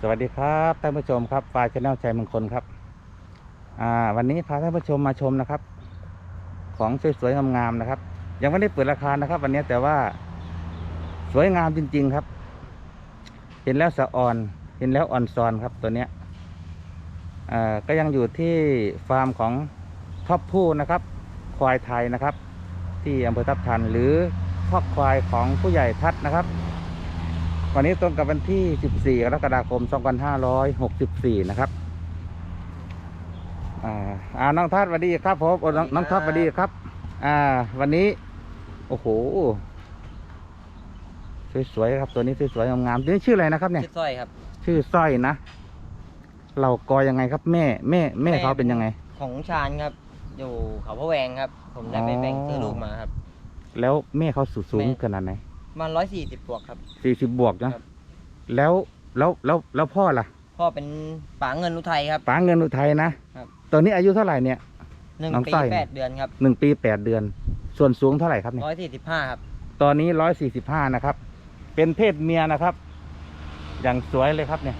สวัสดีครับท่านผู้ชมครับฟ้าชาแนลชัยมงคลครับ อ่า วันนี้พาท่านผู้ชมมาชมนะครับ ของสวยๆงามๆนะครับ ยังไม่ได้เปิดราคานะครับ วันนี้แต่ว่าสวยงามจริง ๆครับ เห็นแล้วสะอ่อน เห็นแล้วอ่อนซอนครับตัวเนี้ยอ่าก็ยังอยู่ที่ฟาร์มของท็อปผู้นะครับ ควายไทยนะครับ ที่อำเภอทับทันหรือคอกควายของผู้ใหญ่ทัดนะครับ วันนี้ตรงกับวันที่ 14 กรกฎาคม 2564 นะครับ อ่าอ่าน้องทัดสวัสดีครับผมโอ้น้องน้องท็อปสวัสดีครับ อ่า วันนี้ โอ้โห สวยๆครับ ตัวนี้สวยๆงามๆตัวนี้ชื่ออะไรนะครับเนี่ย ชื่อสร้อยครับ ชื่อสร้อยนะ เรากอยังไงครับ แม่ แม่ แม่เขาเป็นยังไง ของชาญครับ อยู่เขาพระแวงครับ ผมได้ไปอ๋อแบ่งซื้อลูกมาครับ แล้วแม่เขาสูงสูงแม่ขนาดไหน ประมันร้อยสี่สิบบวกครับ สี่สิบบวกนะ ครับ แล้วแล้วแล้วแล้วพ่อล่ะพ่อเป็นป๋าเงินอุทัยครับ ป๋าเงินอุทัยนะครับตัวนี้อายุเท่าไหร่เนี่ย หนึ่งน้องปีสร้อย แปดเดือนครับหนึ่งปีแปดเดือน ส่วนสูงเท่าไหร่ครับเนี่ย ร้อยสี่สิบห้าครับ ตอนนี้ร้อยสี่สิบห้านะครับ เป็นเพศเมียนะครับ อย่างสวยเลยครับเนี่ย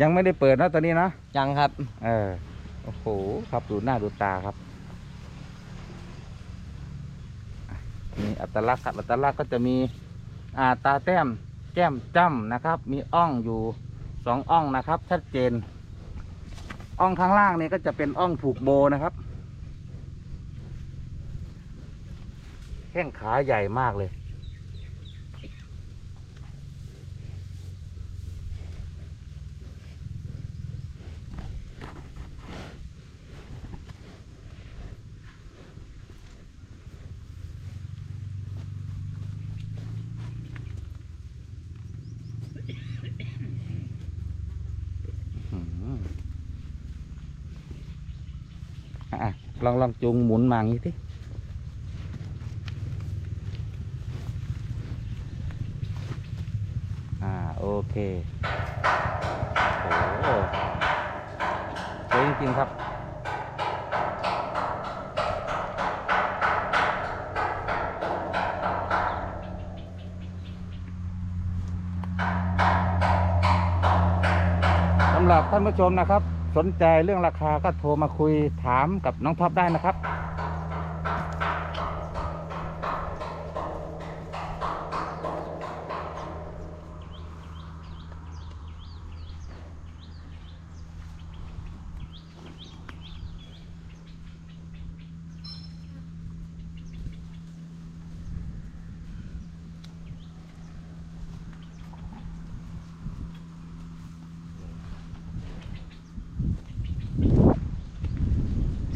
ยังไม่ได้เปิดนะตอนนี้นะ ยังครับ เออ โอ้โห ครับดูหน้าดูตาครับ มีอัตลักษณ์ครับอัตลักษณ์ก็จะมีอ่าตาแต้ม แก้มจ้ำนะครับ มีอ่องอยู่สองอ่องนะครับ ชัดเจน อ่องข้างล่างนี่ก็จะเป็นอ่องผูกโบนะครับ แข้งขาใหญ่มากเลย ลองลองจูงหมุนมาอย่างนี้สิอ่าโอเคโอ้โหสวยจริงๆครับสำหรับท่านผู้ชมนะครับ สนใจเรื่องราคาก็โทรมาคุยถามกับน้องท็อปได้นะครับ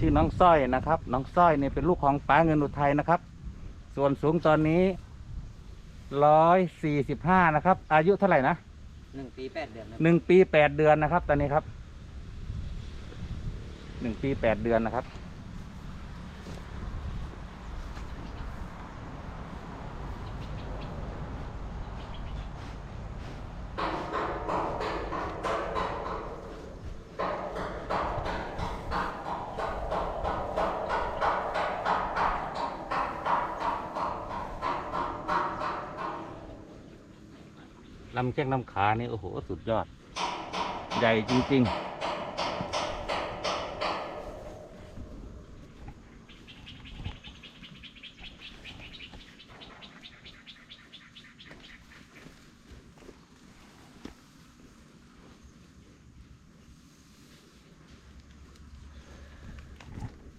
ชื่อน้องสร้อยนะครับ น้องสร้อยเนี่ยเป็นลูกของป้าเงินอุทัยนะครับ ส่วนสูงตอนนี้ร้อยสี่สิบห้านะครับ อายุเท่าไหร่นะหนึ่งปีแปดเดือนครับหนึ่งปีแปดเดือนนะครับ ตอนนี้ครับหนึ่งปีแปดเดือนนะครับ ลำแข้งลำขานี่โอ้โหสุดยอด ใหญ่จริง ๆ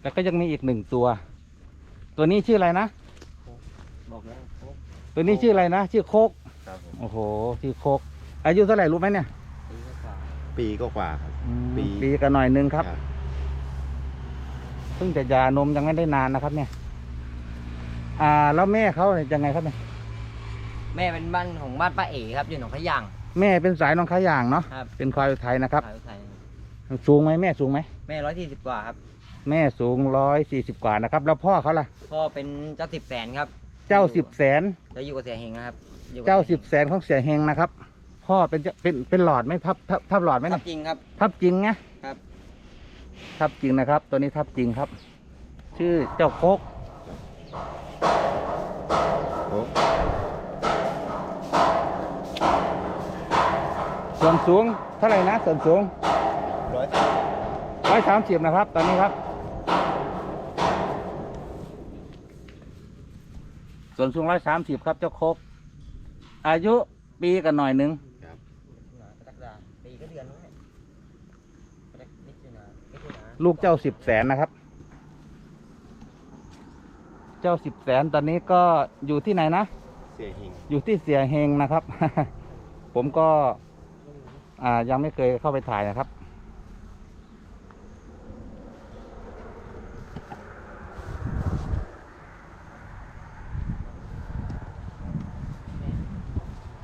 แล้วก็ยังมีอีกหนึ่งตัว ตัวนี้ชื่ออะไรนะ บอกแล้วตัวนี้ชื่ออะไรนะ ชื่อโคกครับผม โอ้โหชื่อโคก อายุเท่าไหร่รู้ไหมเนี่ยปีกว่าปีก็กว่าครับ อืมปี ปีกันหน่อยหนึงครับครับ เพิ่งจะหยานมยังไม่ได้นานนะครับ เนี่ย อ่า แล้วแม่เขาเนี่ยยังไงครับเนี่ย แม่เป็นบ้านของบ้านป้าเอ๋ครับอยู่หนองขะยาง แม่เป็นสายน้องขายางเนาะ ครับ เป็นควายไทยนะครับ ขายอุทัยสูงไหมแม่สูงไหม แม่ร้อยสี่สิบกว่าครับ แม่สูงร้อยสี่สิบกว่านะครับ แล้วพ่อเขาล่ะ พ่อเป็นเจ้าสิบแสนครับเจ้าสิบแสนจะอยู่กับเสียเฮงนะครับ อยู่กับเจ้าสีสิยบฮงแสนของเสียเฮงนะครับ พ่อเป็นจะเป็นเป็นหลอดไหมทับทับทับหลอดไหมครันะบจริงครับ ทับจริงนะครับ ทับจริงนะครับ ตัวนี้ทับจริงครับ ชื่อเจ้าโคกส่วนสูงเท่าไหร่นะส่วนสูง ร้อยร้อยสามสิบนะครับ ตอนนี้ครับ ส่วนสูงร้อยสามสิบครับเจ้าโคก อายุปีกันหน่อยหนึ่งครับกรกฎาปีก็เดือนนู้นเนี่ยกรกมิถุนามิถุนาลูกเจ้าสิบแสนนะครับ เจ้าสิบแสนตอนนี้ก็อยู่ที่ไหนนะ เสียหิงอยู่ที่เสียเฮงนะครับ ผมก็ อ่ายังไม่เคยเข้าไปถ่ายนะครับ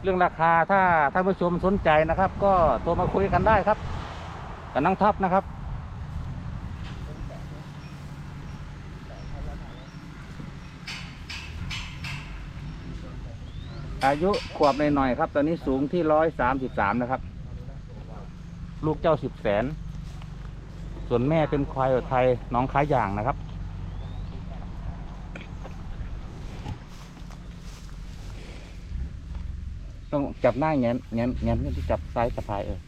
รื่องราคาถ้าท่านผู้ชมสนใจนะครับ ก็โทรมาคุยกันได้ครับกับน้องท็อปนะครับอายุขวบหน่อยๆครับ ตอนนี้สูงที่ร้อยสามสิบสามนะครับ ลูกเจ้าสิบแสน ส่วนแม่เป็นควายไทยน้องค้ายอย่างนะครับ ต้องจับหน้าแงนแงนแงนที่จับซ้ายสะพายเออ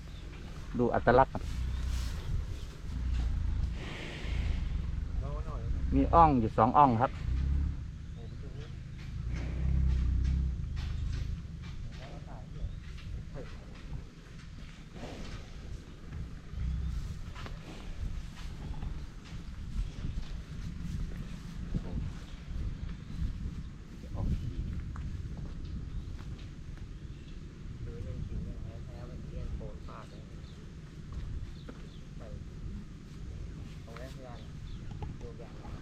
ดูอัตลักษณ์มีอ่องอยู่สองอ่องครับ ดูเรื่องจริงเรื่องแท้แท้เป็นเรื่องโกนปากเลยไปตรงนั้นเพื่อนดูแบบนั้น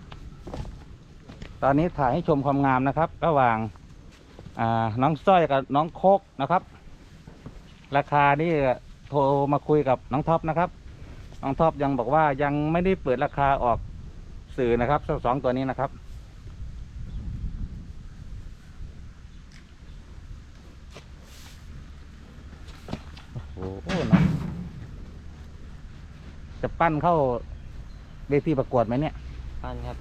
ตอนนี้ถ่ายให้ชมความงามนะครับ ระหว่างาน้องสร้อยกับน้องโคกนะครับ ราคานี่โทรมาคุยกับน้องท็อปนะครับ น้องท็อปยังบอกว่ายังไม่ได้เปิดราคาออกสื่อนะครับสองตัวนี้นะครับ โอ้โหนะจะปั้นเข้าเวทีประกวดไหมเนี่ย ปั้นครับ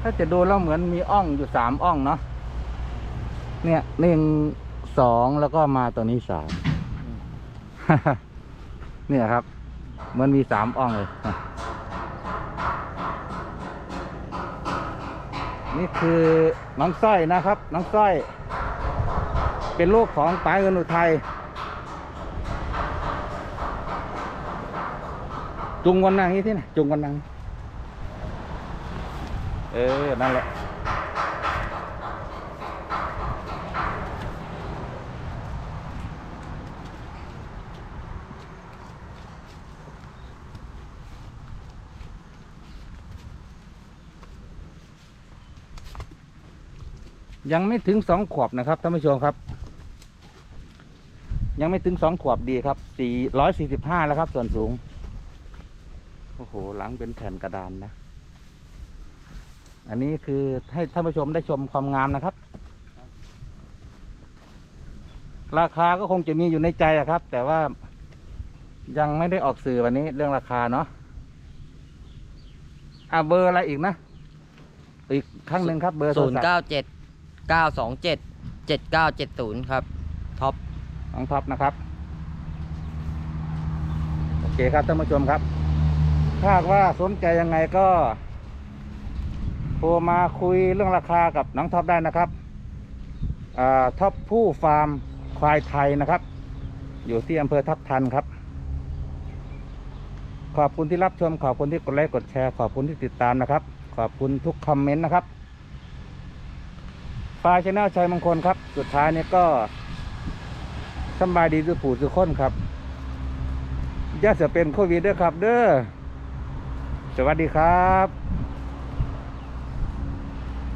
ถ้าจะดูแล้วเหมือนมีอ่องอยู่สามอ่องเนาะเนี่ยหนึ่งสองแล้วก็มาตัวนี้สามเนี่ยครับ มันมีสามอ่องเลย นี่คือน้องสร้อยนะครับ น้องสร้อย เป็นลูกของป๋าเงินอุทัยจุงวันนางนี้ที่ไหนจุงวันนาง เออ นั่นแหละ ยังไม่ถึงสองขวบนะครับท่านผู้ชมครับ ยังไม่ถึงสองขวบดีครับสี่ร้อยสี่สิบห้าแล้วครับ ส่วนสูง โอ้โห หลังเป็นแผ่นกระดานนะ อันนี้คือให้ท่านผู้ชมได้ชมความงามนะครับ ราคาก็คงจะมีอยู่ในใจอะครับ แต่ว่ายังไม่ได้ออกสื่อวันนี้เรื่องราคาเนาะอ่าเบอร์อะไรอีกนะ อีกครั้งหนึ่งครับ เบอร์โทศูรนย์ศัพท์เก้าเจ็ดเก้าสองเจ็ดเจ็ดเก้าเจ็ดศูนย์ครับท็อปน้องท็อปนะครับ โอเคครับท่านผู้ชมครับ ถ้าหากว่าสนใจยังไงก็ โทรมาคุยเรื่องราคากับน้องท็อปได้นะครับท็อปผู้ฟาร์มควายไทยนะครับ อยู่ที่อำเภอทับทันครับ ขอบคุณที่รับชม ขอบคุณที่กดไลค์กดแชร์ ขอบคุณที่ติดตามนะครับ ขอบคุณทุกคอมเมนต์นะครับฟาชแนลชัยมงคลครับ สุดท้ายนี้ก็สบายดีสุผูสุคนครับย่าจะเป็นโควิดเด้อครับ เด้อสวัสดีครับ